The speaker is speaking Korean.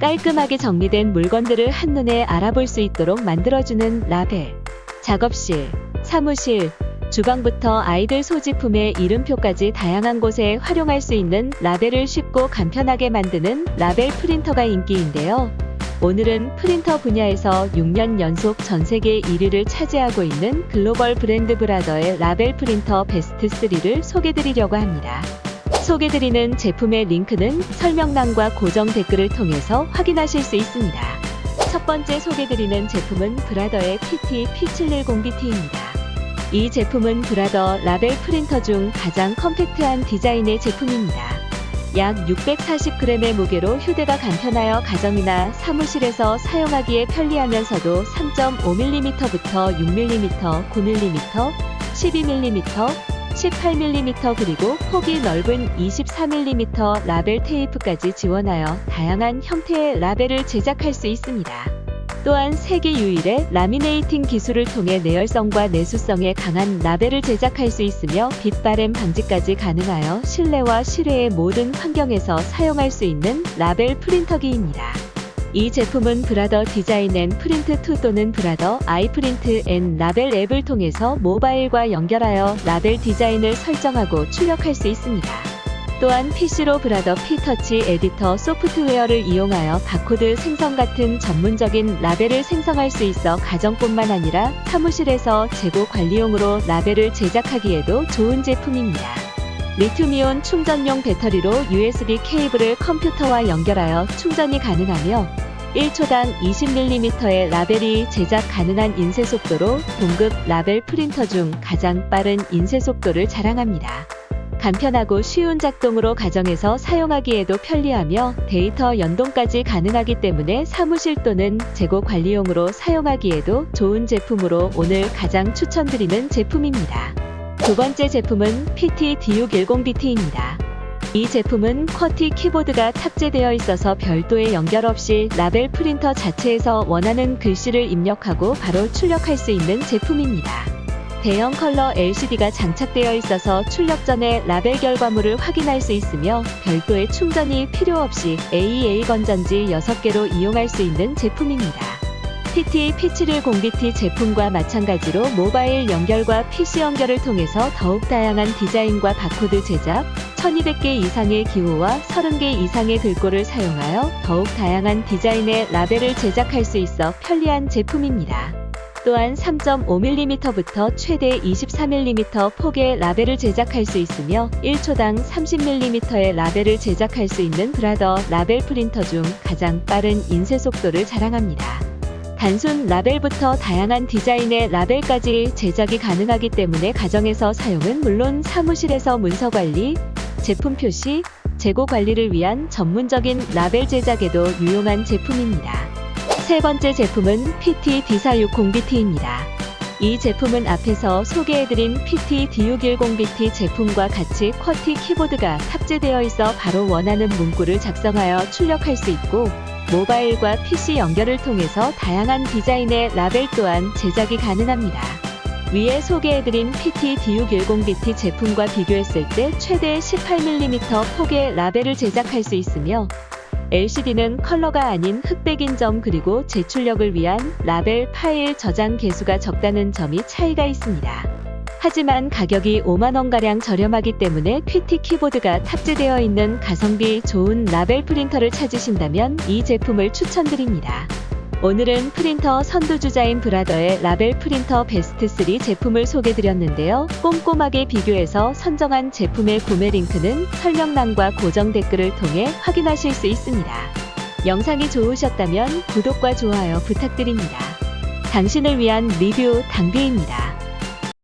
깔끔하게 정리된 물건들을 한눈에 알아볼 수 있도록 만들어주는 라벨. 작업실, 사무실, 주방부터 아이들 소지품의 이름표까지 다양한 곳에 활용할 수 있는 라벨을 쉽고 간편하게 만드는 라벨 프린터가 인기인데요. 오늘은 프린터 분야에서 6년 연속 전 세계 1위를 차지하고 있는 글로벌 브랜드 브라더의 라벨 프린터 베스트 3를 소개드리려고 합니다. 소개드리는 제품의 링크는 설명란과 고정 댓글을 통해서 확인하실 수 있습니다. 첫 번째 소개드리는 제품은 브라더의 PT P710BT입니다. 이 제품은 브라더 라벨 프린터 중 가장 컴팩트한 디자인의 제품입니다. 약 640g의 무게로 휴대가 간편하여 가정이나 사무실에서 사용하기에 편리하면서도 3.5mm부터 6mm, 9mm, 12mm, 18mm 그리고 폭이 넓은 24mm 라벨 테이프까지 지원하여 다양한 형태의 라벨을 제작할 수 있습니다. 또한 세계 유일의 라미네이팅 기술을 통해 내열성과 내수성에 강한 라벨을 제작할 수 있으며 빛바램 방지까지 가능하여 실내와 실외의 모든 환경에서 사용할 수 있는 라벨 프린터기입니다. 이 제품은 브라더 디자인 앤 프린트 2 또는 브라더 아이프린트 앤 라벨 앱을 통해서 모바일과 연결하여 라벨 디자인을 설정하고 출력할 수 있습니다. 또한 PC로 브라더 피터치 에디터 소프트웨어를 이용하여 바코드 생성 같은 전문적인 라벨을 생성할 수 있어 가정뿐만 아니라 사무실에서 재고 관리용으로 라벨을 제작하기에도 좋은 제품입니다. 리튬이온 충전용 배터리로 USB 케이블을 컴퓨터와 연결하여 충전이 가능하며 1초당 20mm의 라벨이 제작 가능한 인쇄 속도로 동급 라벨 프린터 중 가장 빠른 인쇄 속도를 자랑합니다. 간편하고 쉬운 작동으로 가정에서 사용하기에도 편리하며 데이터 연동까지 가능하기 때문에 사무실 또는 재고 관리용으로 사용하기에도 좋은 제품으로 오늘 가장 추천드리는 제품입니다. 두 번째 제품은 PT D610BT입니다. 이 제품은 쿼티 키보드가 탑재되어 있어서 별도의 연결 없이 라벨 프린터 자체에서 원하는 글씨를 입력하고 바로 출력할 수 있는 제품입니다. 대형 컬러 LCD가 장착되어 있어서 출력 전에 라벨 결과물을 확인할 수 있으며 별도의 충전이 필요 없이 AEA 건전지 6개로 이용할 수 있는 제품입니다. PT P710BT 제품과 마찬가지로 모바일 연결과 PC 연결을 통해서 더욱 다양한 디자인과 바코드 제작, 1200개 이상의 기호와 30개 이상의 글꼴을 사용하여 더욱 다양한 디자인의 라벨을 제작할 수 있어 편리한 제품입니다. 또한 3.5mm부터 최대 24mm 폭의 라벨을 제작할 수 있으며 1초당 30mm의 라벨을 제작할 수 있는 브라더 라벨 프린터 중 가장 빠른 인쇄 속도를 자랑합니다. 단순 라벨부터 다양한 디자인의 라벨까지 제작이 가능하기 때문에 가정에서 사용은 물론 사무실에서 문서 관리, 제품 표시, 재고 관리를 위한 전문적인 라벨 제작에도 유용한 제품입니다. 세 번째 제품은 PT D460BT입니다. 이 제품은 앞에서 소개해드린 PT D610BT 제품과 같이 쿼티 키보드가 탑재되어 있어 바로 원하는 문구를 작성하여 출력할 수 있고 모바일과 PC 연결을 통해서 다양한 디자인의 라벨 또한 제작이 가능합니다. 위에 소개해드린 PT D610BT 제품과 비교했을 때 최대 18mm 폭의 라벨을 제작할 수 있으며 LCD는 컬러가 아닌 흑백인 점 그리고 재출력을 위한 라벨 파일 저장 개수가 적다는 점이 차이가 있습니다. 하지만 가격이 5만원가량 저렴하기 때문에 퀴티 키보드가 탑재되어 있는 가성비 좋은 라벨 프린터를 찾으신다면 이 제품을 추천드립니다. 오늘은 프린터 선두주자인 브라더의 라벨 프린터 베스트 3 제품을 소개드렸는데요. 꼼꼼하게 비교해서 선정한 제품의 구매 링크는 설명란과 고정 댓글을 통해 확인하실 수 있습니다. 영상이 좋으셨다면 구독과 좋아요 부탁드립니다. 당신을 위한 리뷰 당비입니다.